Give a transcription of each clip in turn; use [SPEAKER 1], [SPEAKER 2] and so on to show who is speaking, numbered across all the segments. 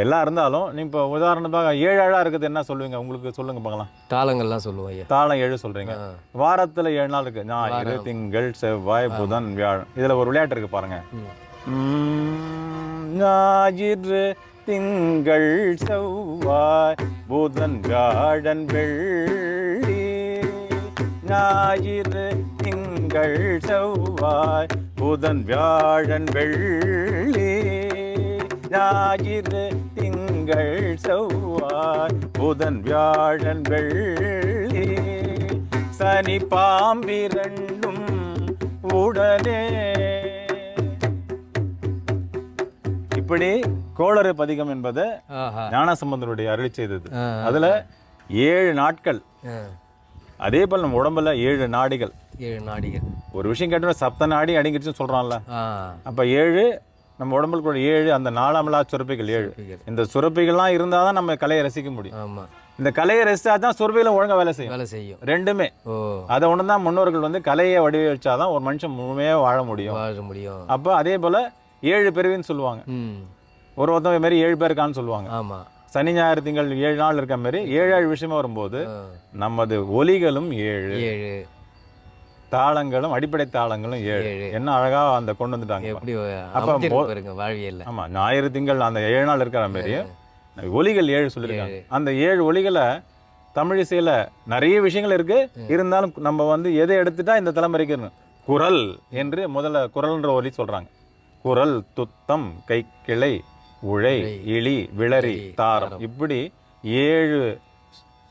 [SPEAKER 1] எல்லாம் இருந்தாலும் நீ இப்போ உதாரணமாக ஏழு அழா இருக்குது என்ன சொல்லுவீங்க? உங்களுக்கு சொல்லுங்க பார்க்கலாம்.
[SPEAKER 2] தாளங்கள்லாம் சொல்லுவோம் ஐயா.
[SPEAKER 1] தாளம் ஏழு சொல்றீங்க. வாரத்துல ஏழு நாள் இருக்கு. ஞாயிறு திங்கள் செவ்வாய் புதன் வியாழன். இதுல ஒரு விளையாட்டு இருக்கு பாருங்க. ஞாயிறு திங்கள் செவ்வாய் புதன் வியாழன் வெள்ளி. ஞாயிறு திங்கள் செவ்வாய் புதன் வியாழன் வெள்ளி. ஞாயிறு திங்கள் செவ்வாய் புதன் வியாழன் வெள்ளி சனி பாம்பிரண்டும் உடனே. இப்படி கோளறு பதிகம் என்பது
[SPEAKER 2] ஆஹா.
[SPEAKER 1] ஞானசம்பந்தருடைய அருளி செய்தது. அதுல ஏழு நாட்கள். அதே போல் நம்ம உடம்புல ஏழு நாடிகள்.
[SPEAKER 2] ஏழு நாடிகள்.
[SPEAKER 1] ஒரு விஷயம் கேட்டோம்னா சப்த நாடி அடங்கிடுச்சுன்னு சொல்றான்ல. அப்ப ஏழு நம்ம உடம்புல ஏழு அந்த நாலாமலா சுரப்பிகள் ஏழு. இந்த சுரப்பிகள்லாம் இருந்தால் தான் நம்ம கலையை ரசிக்க முடியும்.
[SPEAKER 2] ஆமா.
[SPEAKER 1] இந்த கலையை ரசிச்சா தான் சுரப்பிகளும் ஒழுங்கா வேலை செய்யும்.
[SPEAKER 2] வேலை செய்யும்.
[SPEAKER 1] ரெண்டுமே.
[SPEAKER 2] ஓ.
[SPEAKER 1] அதை ஒன்று தான் முன்னோர்கள் வந்து கலையை வடிவமைச்சாதான் ஒரு மனுஷன் முழுமையாக வாழ முடியும்.
[SPEAKER 2] வாழ முடியும்.
[SPEAKER 1] அப்போ அதே போல ஏழு பிறவின்னு சொல்லுவாங்க. ஒரு ஒருத்தவங்க மாதிரி ஏழு பேர் இருக்கான்னு சொல்லுவாங்க.
[SPEAKER 2] ஆமா.
[SPEAKER 1] சனி ஞாயிறு திங்கள் ஏழு நாள் இருக்க மாதிரி ஏழு ஏழு விஷயமா வரும்போது. நமது ஒலிகளும் ஏழு.
[SPEAKER 2] ஏழு.
[SPEAKER 1] தாளங்களும் அடிப்படை தாளங்களும் ஏழு. என்ன அழகா அந்த கொண்டு வந்துட்டாங்க
[SPEAKER 2] எப்படி
[SPEAKER 1] அப்ப
[SPEAKER 2] வாழ்வியல்ல.
[SPEAKER 1] ஆமா ஞாயிறு திங்கள் அந்த ஏழு நாள் இருக்கிற மாதிரி ஒலிகள் ஏழு சொல்லியிருக்காங்க. அந்த ஏழு ஒலிகளை தமிழ் இசையில நிறைய விஷயங்கள் இருக்கு. இருந்தாலும் நம்ம வந்து எதை எடுத்துட்டா இந்த தலைமுறைக்கு. குரல் என்று முதல்ல குரல்ன்ற ஒலி சொல்றாங்க. குரல் துத்தம் கைக்கிளை உழை இழி விளரி தாரம். இப்படி ஏழு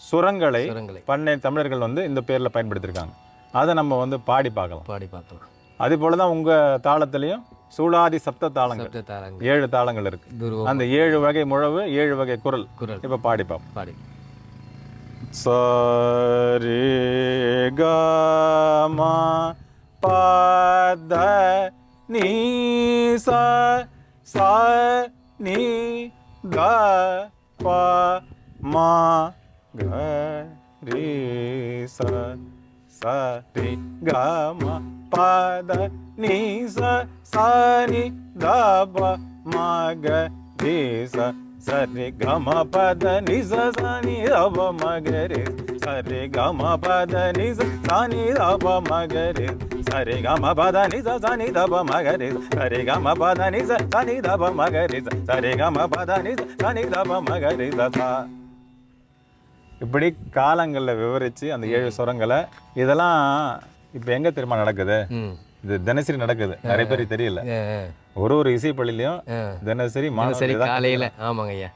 [SPEAKER 1] சுரங்களை பண்டைய தமிழர்கள் வந்து இந்த பேர்ல பயன்படுத்தியிருக்காங்க. அதை நம்ம வந்து பாடி பார்க்கலாம்.
[SPEAKER 2] பாடி பார்க்கலாம்.
[SPEAKER 1] அதே போல தான் உங்க தாளத்திலையும் சூளாதி சப்த தாளங்கள். ஏழு தாளங்கள் இருக்கு. அந்த ஏழு வகை முழவு ஏழு வகை குரல்.
[SPEAKER 2] குரல்.
[SPEAKER 1] இப்ப பாடி பார்ப்போம்.
[SPEAKER 2] பாடி.
[SPEAKER 1] சரி கமா பத நீ ச ச நீ க ப மா க ரீ ச ச ரி க ம பத நீ ச ச நீ த ப ம க ரீ ச சரி கம பத நிச சனி ரப மகரி சரி கம பத நிச சனி ரப மகரி சரி கம பத நிச சனி ரப மகரி சரி கம பத நிச சனி ரப மகரி சரி இப்படி காலங்களில் விவரித்து அந்த ஏழு சுரங்களை இதெல்லாம் இப்போ எங்கே தெரியுமா நடக்குது? இது தினசரி நடக்குது. நிறைய பேருக்கு தெரியல. ஒரு ஒரு இசைப்பள்ளிலையும்
[SPEAKER 2] ஆ.
[SPEAKER 1] தினசரி
[SPEAKER 2] சரி
[SPEAKER 1] மாணவர்கள் தான்
[SPEAKER 2] காலையில. ஆமாங்க ஐயா.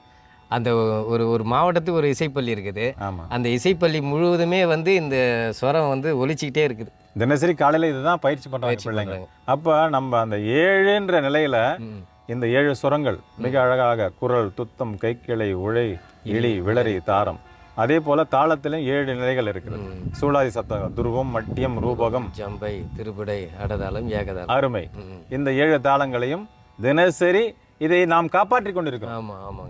[SPEAKER 2] அந்த ஒரு ஒரு மாவட்டத்துக்கு ஒரு இசைப்பள்ளி இருக்குது. அந்த இசைப்பள்ளி முழுவதுமே வந்து இந்த ஸ்வரம் வந்து ஒலிச்சிக்கிட்டே இருக்குது.
[SPEAKER 1] தினசரி காலையில இதுதான் பயிற்சி பண்றாங்க பிள்ளைங்க. அப்ப நம்ம அந்த ஏழுன்ற நிலையில. இந்த ஏழு சுரங்கள் மிக அழகாக குரல் துத்தம் கைக்கிளை உழை இழி விளரி. தாரம் அதே போல தாளத்திலும் ஏழு நிலைகள் இருக்குது சூளாதி சப்தம் துருவம் மட்டியம் ரூபகம்.
[SPEAKER 2] ஜம்பை திருப்படை அடதாளம் ஏகதாளம்.
[SPEAKER 1] அருமை. இந்த ஏழு தாளங்களையும் தினசரி இதை நாம் காப்பாற்றிக் கொண்டிருக்கிறோம்.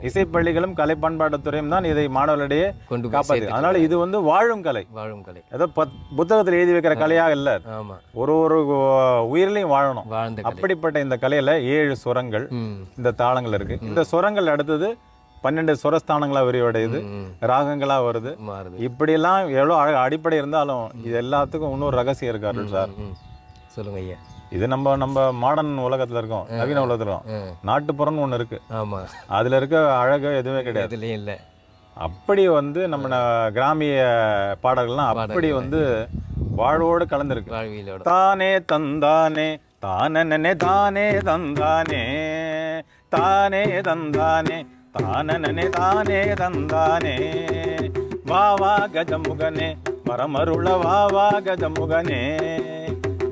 [SPEAKER 1] இசைப்பள்ளிகளும் கலை பண்பாட்டுத்துறையும் தான் இதை மாணவர்களிடையே
[SPEAKER 2] கொண்டு
[SPEAKER 1] காப்பாற்று அதனால இது வந்து வாழும் கலை.
[SPEAKER 2] வாழும் கலை.
[SPEAKER 1] ஏதோ பத் புத்தகத்தில் எழுதி வைக்கிற கலையாக இல்லை.
[SPEAKER 2] ஆமா.
[SPEAKER 1] ஒரு ஒரு உயிரிலையும் வாழணும். அப்படிப்பட்ட இந்த கலையில ஏழு சுரங்கள் இந்த தாளங்கள் இருக்கு. இந்த சுரங்கள் அடுத்தது பன்னெண்டு சுரஸ்தானங்களா விரிவடையுது.
[SPEAKER 2] ம்.
[SPEAKER 1] ராகங்களா வருது.
[SPEAKER 2] மாறுது.
[SPEAKER 1] இப்படியெல்லாம் எவ்வளோ அடிப்படை இருந்தாலும் இது எல்லாத்துக்கும் இன்னொரு ரகசியம் இருக்கு அருள் சார்.
[SPEAKER 2] சொல்லுங்க ஐயா.
[SPEAKER 1] இது நம்ம நம்ம மாடர்ன் உலகத்துல இருக்கோம் நவீன உலகத்துல இருக்கோம். நாட்டுப்புறம்னு ஒண்ணு இருக்கு.
[SPEAKER 2] ஆமா.
[SPEAKER 1] அதுல இருக்க அழகு எதுவுமே கிடையாது.
[SPEAKER 2] இல்ல.
[SPEAKER 1] அப்படி வந்து நம்ம கிராமிய பாடல்கள்லாம் அப்படி வந்து வாழ்வோடு கலந்துருக்கு. தானே தந்தானே தானனே தானே தந்தானே தானே தந்தானே தானனே தானே தந்தானே. வா வா கஜமுகனே. பரமருள வா வா கஜமுகனே.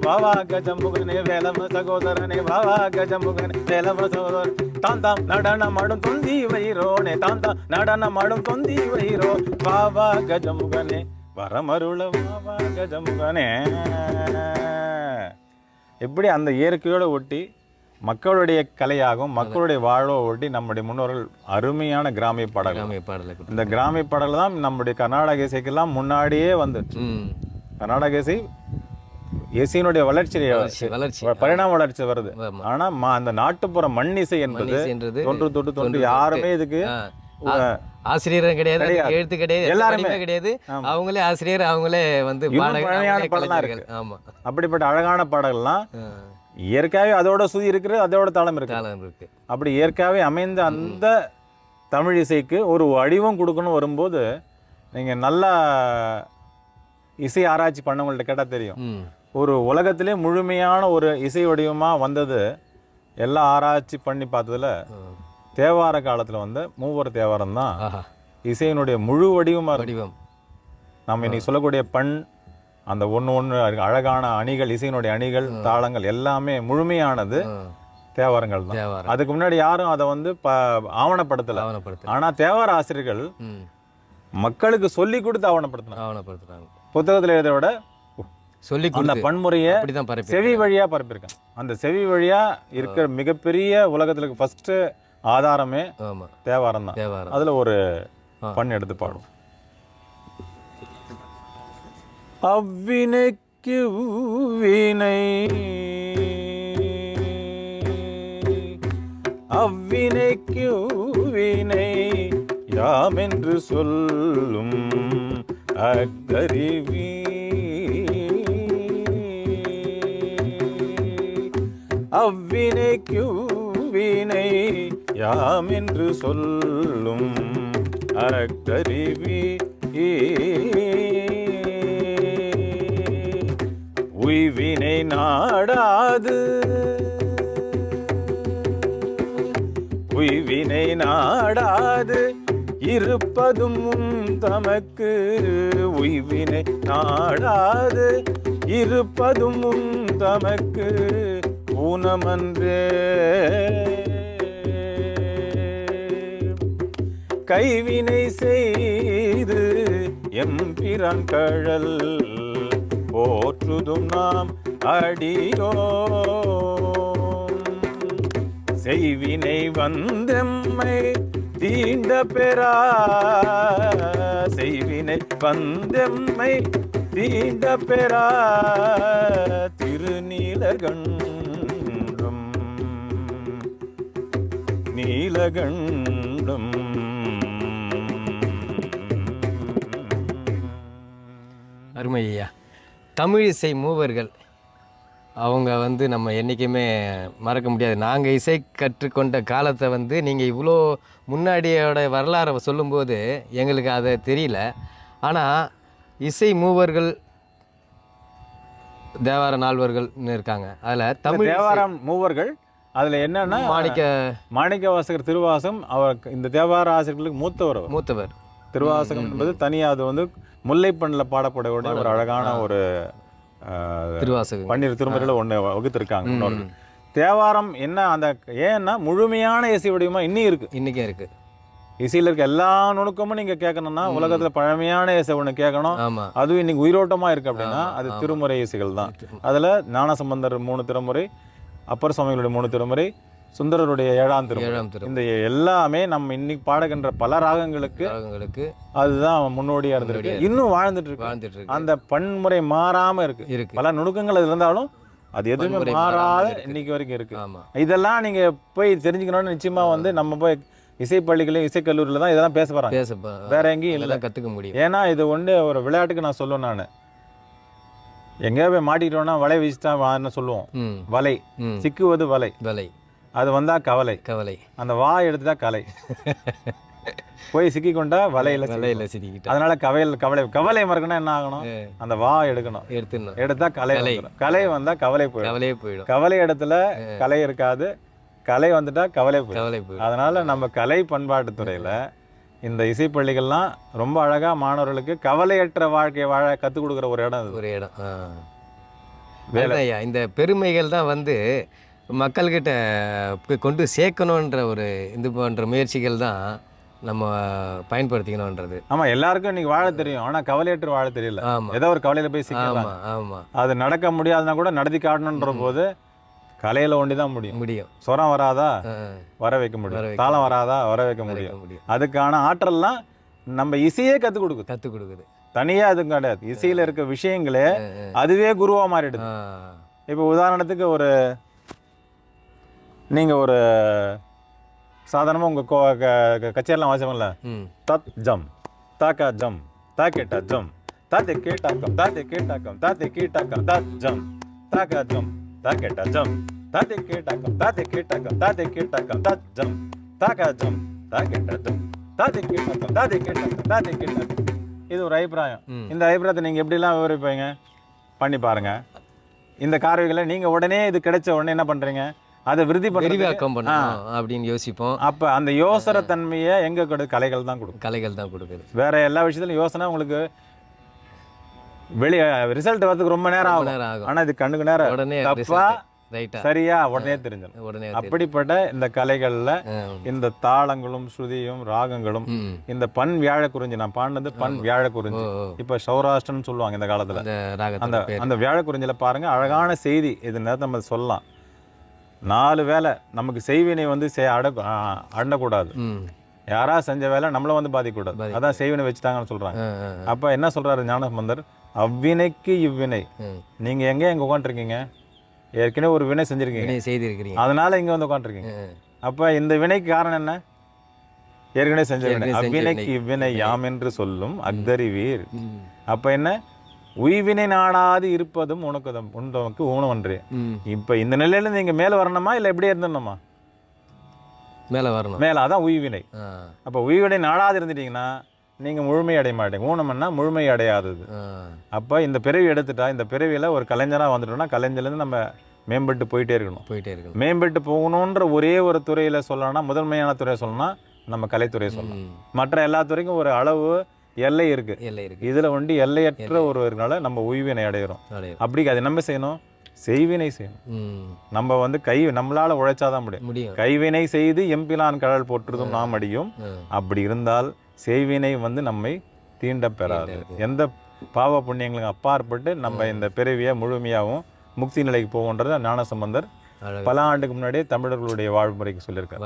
[SPEAKER 1] வா வா கஜமுகனே வேலம சகோதரனே. வா வா கஜமுகனே வேலம சகோதரன். தான் தாம் நடனமாடும் தொந்தி வைரோனே. தான் தாம் நடனமாடும் தொந்தி வைரோ. வா வா கஜமுகனே. வரமருள வா வா கஜமுகனே. எப்படி அந்த இயற்கையோட ஒட்டி மக்களுடைய கலையாகவும் மக்களுடைய வாழ்வை ஒட்டி நம்முடைய முன்னோர்கள் அருமையான கிராமிய
[SPEAKER 2] பாடலை
[SPEAKER 1] இந்த கிராமிய பாடல் தான் நம்முடைய கர்நாடக இசைக்கெல்லாம் முன்னாடியே வந்து. கர்நாடக இசை இசையினுடைய வளர்ச்சி பரிணாம வளர்ச்சி வருது. ஆனா அந்த நாட்டுப்புற மண் இசை என்பது தொன்று தொட்டு தொன்று யாருமே இதுக்கு
[SPEAKER 2] ஆசிரியரும் கிடையாது. எழுத்து கிடையாது
[SPEAKER 1] எல்லாருமே.
[SPEAKER 2] கிடையாது. அவங்களே ஆசிரியர் அவங்களே வந்து பாடகர். ஆமா.
[SPEAKER 1] அப்படிப்பட்ட அழகான பாடல்கள்லாம் இயற்கையாகவே அதோட சுதி இருக்குது அதோட தாளம் இருக்கு
[SPEAKER 2] காலம் இருக்கு.
[SPEAKER 1] அப்படி இயற்கையாகவே அமைந்த அந்த தமிழ் இசைக்கு ஒரு வடிவம் கொடுக்கணும் வரும்போது நீங்கள் நல்லா இசை ஆராய்ச்சி பண்ணவங்கள்ட்ட கேட்டால் தெரியும். ஒரு உலகத்திலே முழுமையான ஒரு இசை வடிவமாக வந்தது எல்லாம் ஆராய்ச்சி பண்ணி பார்த்ததுல. தேவார காலத்தில் வந்த மூவர் தேவாரம் தான் இசையினுடைய முழு வடிவமாக
[SPEAKER 2] வடிவம்.
[SPEAKER 1] நம்ம இன்னைக்கு சொல்லக்கூடிய பண் அந்த ஒன்று ஒன்று அழகான அணிகள் இசையினுடைய அணிகள் தாளங்கள் எல்லாமே முழுமையானது தேவாரங்கள் தான். அதுக்கு முன்னாடி யாரும் அதை வந்து ப ஆவணப்படுத்தலை.
[SPEAKER 2] ஆவணப்படுத்து
[SPEAKER 1] ஆனால் தேவார ஆசிரியர்கள் மக்களுக்கு சொல்லி கொடுத்து ஆவணப்படுத்தினாங்க.
[SPEAKER 2] ஆவணப்படுத்துறாங்க.
[SPEAKER 1] புத்தகத்தில் எழுத விட
[SPEAKER 2] சொல்லி
[SPEAKER 1] அந்த பன்முறையை செவி வழியா பரப்பியிருக்காங்க. அந்த செவி வழியா இருக்கிற மிகப்பெரிய உலகத்துல ஃபர்ஸ்ட் ஆதாரமே தேவாரம் தான். அதுல ஒரு. பண் எடுத்து பாடும் அவ்வினைக்கு வினை அவ்வினைக்கு வினை யாமென்று சொல்லும் அக்கருவி. அவ்வினைக்கு வினை யாமென்று சொல்லும் அக்கருவி. இருப்பதும் தமக்கு உய்வினை நாடாது. இருப்பதும் தமக்கு ஊனமன்றே. கைவினை செய்து எம்பிரான் கழல் போற்றுதும் நாம் அடியோ செய்வினை வந்தெம்மை தீண்ட பெறா செய்வினை பந்தெம்மை தீண்ட பெறா திருநீலகண்டம். நீலகண்டம்.
[SPEAKER 2] அருமையா. தமிழிசை மூவர்கள் அவங்க வந்து நம்ம என்றைக்குமே மறக்க முடியாது. நாங்கள் இசை கற்றுக்கொண்ட காலத்தை வந்து நீங்கள் இவ்வளோ முன்னாடியோட வரலாறை சொல்லும்போது எங்களுக்கு அதை தெரியல. ஆனால் இசை மூவர்கள் தேவார நால்வர்கள்னு இருக்காங்க. அதில் தமிழ்
[SPEAKER 1] தேவாரம் மூவர்கள் அதுல என்னன்னா
[SPEAKER 2] மாணிக்க
[SPEAKER 1] மாணிக்க வாசகர் திருவாசகம் அவர் இந்த தேவார ஆசிரியர்களுக்கு மூத்தவர்.
[SPEAKER 2] மூத்தவர்.
[SPEAKER 1] திருவாசகம் என்பது தனியாக அது வந்து முல்லைப்பண்ணில் பாடப்படக்கூடிய ஒரு அழகான ஒரு பன்னிரு திருமுறையில ஒன்று வகுத்திருக்காங்க முன்னோர்கள். தேவாரம் என்ன அந்த ஏன்னா முழுமையான இசை வடிவமா இன்னும் இருக்கு.
[SPEAKER 2] இன்றைக்கும் இருக்குது
[SPEAKER 1] இசையில இருக்க எல்லா நுணுக்கமும் நீங்க கேட்கணும்னா உலகத்துல பழமையான இசை ஒண்ணு கேட்கணும். அதுவும் இன்னைக்கு உயிரோட்டமா இருக்கு அப்படின்னா அது திருமுறை இசைகள் தான். அதுல ஞானசம்பந்தர் மூணு திருமுறை அப்பர் சுவாமிகளுடைய மூணு திருமுறை சுந்தரருடைய ஏழாம்
[SPEAKER 2] ஏழாம் திரு
[SPEAKER 1] இந்த எல்லாமே நம்ம இன்னைக்கு பாடுகின்ற பல ராகங்களுக்கு
[SPEAKER 2] ராகங்களுக்கு
[SPEAKER 1] அதுதான் முன்னோடியா இருந்திருக்கு. இன்னும் வாழ்ந்துட்டு இருக்கு.
[SPEAKER 2] வாழ்ந்துட்டு இருக்கு
[SPEAKER 1] அந்த பன்முறை மாறாம இருக்கு.
[SPEAKER 2] இருக்கு.
[SPEAKER 1] பல நுணுக்கங்கள் இருந்தாலும் அது எதுவுமே மாறாத. இன்னைக்கு வரைக்கும் இருக்கு. இதெல்லாம் நீங்க போய் தெரிஞ்சுக்கணும்னு நிச்சயமா வந்து நம்ம போய் இசைப்பள்ளிகளையும் இசைக்கல்லூரியில் தான் இதெல்லாம் பேச போறாங்க.
[SPEAKER 2] பேச
[SPEAKER 1] வேற எங்கேயும் இல்லை.
[SPEAKER 2] கற்றுக்க முடியும்.
[SPEAKER 1] ஏன்னா இது ஒன்று ஒரு விளையாட்டுக்கு நான் சொல்லுவேன் நான். எங்கேயா போய் மாட்டிக்கிட்டோம்னா வலை வீசிட்டா வான்னு சொல்லுவோம். வலை. சிக்குவது வலை.
[SPEAKER 2] விலை.
[SPEAKER 1] அது வந்தா கவலை.
[SPEAKER 2] கவலை.
[SPEAKER 1] அந்த வா எடுத்துட்டா கலை. போய் சிக்கி கொண்டா வலையில.
[SPEAKER 2] விலையில் சிக்கிக்கிட்டா.
[SPEAKER 1] அதனால கவலையில் கவலை கவலை மறக்கணும் என்ன ஆகணும்? அந்த வா எடுக்கணும்.
[SPEAKER 2] எடுத்துடணும்.
[SPEAKER 1] எடுத்தா கலை
[SPEAKER 2] கலை.
[SPEAKER 1] வந்தா கவலை போயிடும்.
[SPEAKER 2] கவலையே போயிடும்.
[SPEAKER 1] கவலை இடத்துல கலை இருக்காது. கலை வந்துட்டா கவலை போயிடும்.
[SPEAKER 2] கவலை போயிடும்.
[SPEAKER 1] அதனால நம்ம கலை பண்பாட்டுத் துறையில இந்த இசைப்பள்ளிகள்லாம் ரொம்ப அழகா மாணவர்களுக்கு கவலையற்ற வாழ்க்கையை வாழ கற்றுக் கொடுக்குற ஒரு இடம்
[SPEAKER 2] ஒரு இடம். ஐயா இந்த பெருமைகள் தான் வந்து மக்கள்கிட்ட கொண்டு சேர்க்கணுன்ற ஒரு இது போன்ற முயற்சிகள் தான் நம்ம பயன்படுத்திக்கணுன்றது.
[SPEAKER 1] ஆமா எல்லாருக்கும் இன்னைக்கு வாழ தெரியும். ஆனா கவலையற்று வாழ தெரியல.
[SPEAKER 2] ஆமாம்
[SPEAKER 1] ஏதோ ஒரு கவலையில போய் சிக்கலாம்
[SPEAKER 2] ஆமாம் ஆமாம்
[SPEAKER 1] அது நடக்க முடியாதுன்னா கூட நடத்தி காட்டணுன்ற போது கலையில ஒண்டி தான் முடியும்.
[SPEAKER 2] முடியும்.
[SPEAKER 1] சுரம் வராதா? வர வைக்க முடியும். தாளம் வராதா? வர வைக்க முடியும். அதுக்கான ஆற்றல்லாம் நம்ம இசையே கற்றுக் கொடுக்குது.
[SPEAKER 2] கற்றுக் கொடுக்குது.
[SPEAKER 1] தனியா அதுவும் கிடையாது. இசையில இருக்க விஷயங்களே அதுவே குருவா மாறிடுது. இப்போ உதாரணத்துக்கு ஒரு நீங்க ஒரு சாதாரணமா உங்க கோ- க- கச்சேரிலாம் வாசிப்போம்ல. தத் ஜம் தாக்கா ஜம் தாக்கேட்டா ஜம் தாத்தே கேட்டாக்கம் தாத்தே கேட்டாக்கம் தாத்தே கேட்டாக்கம் தத் ஜம் தாக்கா ஜம் தாக்கேட்டா ஜம் தாத்தே கேட்டாக்கம் தாத்தே கேட்டாக்கம் தாத்தே கேட்டாக்கம் தத் ஜம் தாக்கா ஜம் தாக்கேட்டா ஜம் தாத்தே கேட்டாக்கம் தாத்தே கேட்டாக்கம் தாத்தே கேட்டாக்கம். இது ஒரு அபிப்பிராயம். இந்த அபிப்பிராயத்தை நீங்க எப்படிலாம் விவரிப்பீங்க? பண்ணி பாருங்க. இந்த காரவிகளை நீங்க உடனே இது கிடைச்ச உடனே என்ன பண்றீங்க? அதை விருதி
[SPEAKER 2] விரிவாக்கம் பண்ணணும் அப்படின்னு யோசிப்போம்.
[SPEAKER 1] அப்ப அந்த யோசனை தன்மையை எங்க கொடு கலைகள் தான் கொடுக்கும்.
[SPEAKER 2] கலைகள் தான் கொடுக்குது.
[SPEAKER 1] வேற எல்லா விஷயத்துலயும் யோசனை உங்களுக்கு வெளிய ரிசல்ட் வரதுக்கு ரொம்ப நேரம் ஆகும்.
[SPEAKER 2] நேரம் ஆகும்.
[SPEAKER 1] ஆனா இது கண்ணுக்கு நேரம்
[SPEAKER 2] உடனே
[SPEAKER 1] தப்பா சரியா உடனே தெரிஞ்சிடும்.
[SPEAKER 2] உடனே
[SPEAKER 1] அப்படிப்பட்ட இந்த கலைகள்ல. இந்த தாளங்களும் ஸ்ருதியும் ராகங்களும். இந்த பண் வியாழ குறிஞ்சி நான் பாடினது பண் வியாழ குறிஞ்சி. இப்ப சௌராஷ்டிரன்னு சொல்லுவாங்க இந்த காலத்துல.
[SPEAKER 2] அந்த
[SPEAKER 1] அந்த வியாழ குறிஞ்சில பாருங்க அழகான செய்தி. இது நேரத்தை நம்ம சொல்லலாம். நாலு வேலை நமக்கு செய்வினை வந்து செய் அட ஆ, அண்டக்கூடாது.
[SPEAKER 2] ம்.
[SPEAKER 1] யாரா செஞ்ச வேலை நம்மள வந்து பாதிக்கக்கூடாது. அதான் செய்வினை வச்சுட்டாங்கன்னு சொல்றாங்க. அப்ப என்ன சொல்றாரு ஞானசம்பந்தர்? அவ்வினைக்கு இவ்வினை. நீங்க எங்க எங்க உட்காந்துருக்கீங்க ஏற்கனவே ஒரு வினை செஞ்சிருக்கீங்க.
[SPEAKER 2] வினை செய்திருக்கிறீங்க.
[SPEAKER 1] அதனால இங்க வந்து உட்காந்துருக்கீங்க. அப்ப இந்த வினைக்கு காரணம் என்ன? ஏற்கனவே செஞ்ச வினை. அவ்வினைக்கு
[SPEAKER 2] வினை.
[SPEAKER 1] இவ்வினை யாம் என்று சொல்லும் அக்தரி வீர்
[SPEAKER 2] ம்.
[SPEAKER 1] அப்ப என்ன? உய்வினை நாடாது இருப்பதும் உனக்கு உண்டவனுக்கு ஊனவன்றே. இப்ப இந்த நிலையில நீங்க மேல வரணுமா? இல்ல எப்படியே இருந்துடணுமா?
[SPEAKER 2] மேலே வரணும்.
[SPEAKER 1] மேல அதான் உய்வினை. அப்ப உய்வினை நாடாது இருந்துட்டீங்கன்னா நீங்க முழுமை அடைய மாட்டீங்க. ஊனம்னா முழுமை அடையாதது. அப்ப இந்த பிறவி எடுத்துட்டா இந்த பிறவியில ஒரு கலைஞரா வந்துட்டோம்னா கலைஞர்லேருந்து நம்ம மேம்பட்டு போயிட்டே இருக்கணும்.
[SPEAKER 2] போயிட்டே இருக்கணும்.
[SPEAKER 1] மேம்பட்டு போகணுன்ற ஒரே ஒரு துறையில சொல்லணும்னா முதன்மையான துறையை சொல்லணும்னா நம்ம கலைத்துறையை சொல்லலாம்
[SPEAKER 2] ம்.
[SPEAKER 1] மற்ற எல்லா துறைக்கும் ஒரு அளவு எல்லை இருக்கு.
[SPEAKER 2] எல்லை இருக்கு.
[SPEAKER 1] இதுல வந்து எல்லையற்ற ஒருவர்னால நம்ம உய்வினை அடைகிறோம். அப்படி அது நம்ம செய்யணும்? செய்வினை செய்யணும். நம்ம வந்து கை நம்மளால உழைச்சாதான் முடியும். கைவினை செய்து எம்பிலான் கடல் போற்றுதும் நாம் அடியும். அப்படி இருந்தால் செய்வினை வந்து நம்மை தீண்ட பெறாது. எந்த பாவ புண்ணியங்களுக்கு அப்பாற்பட்டு நம்ம இந்த பிறவியை முழுமையாகவும் முக்தி நிலைக்கு போகுன்றத ஞானசம்பந்தர் பல ஆண்டுக்கு முன்னாடியே தமிழர்களுடைய வாழ்முறைக்கு சொல்லியிருக்காரு.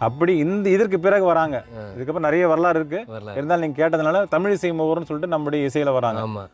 [SPEAKER 1] அப்படி இந்த இதற்கு பிறகு வராங்க. இதுக்கப்புறம் நிறைய வரலாறு இருக்கு. இருந்தாலும் நீங்க கேட்டதுனால தமிழ் இசை மூவர்னு சொல்லிட்டு நம்முடைய இசையில வராங்க.
[SPEAKER 2] ஆமா.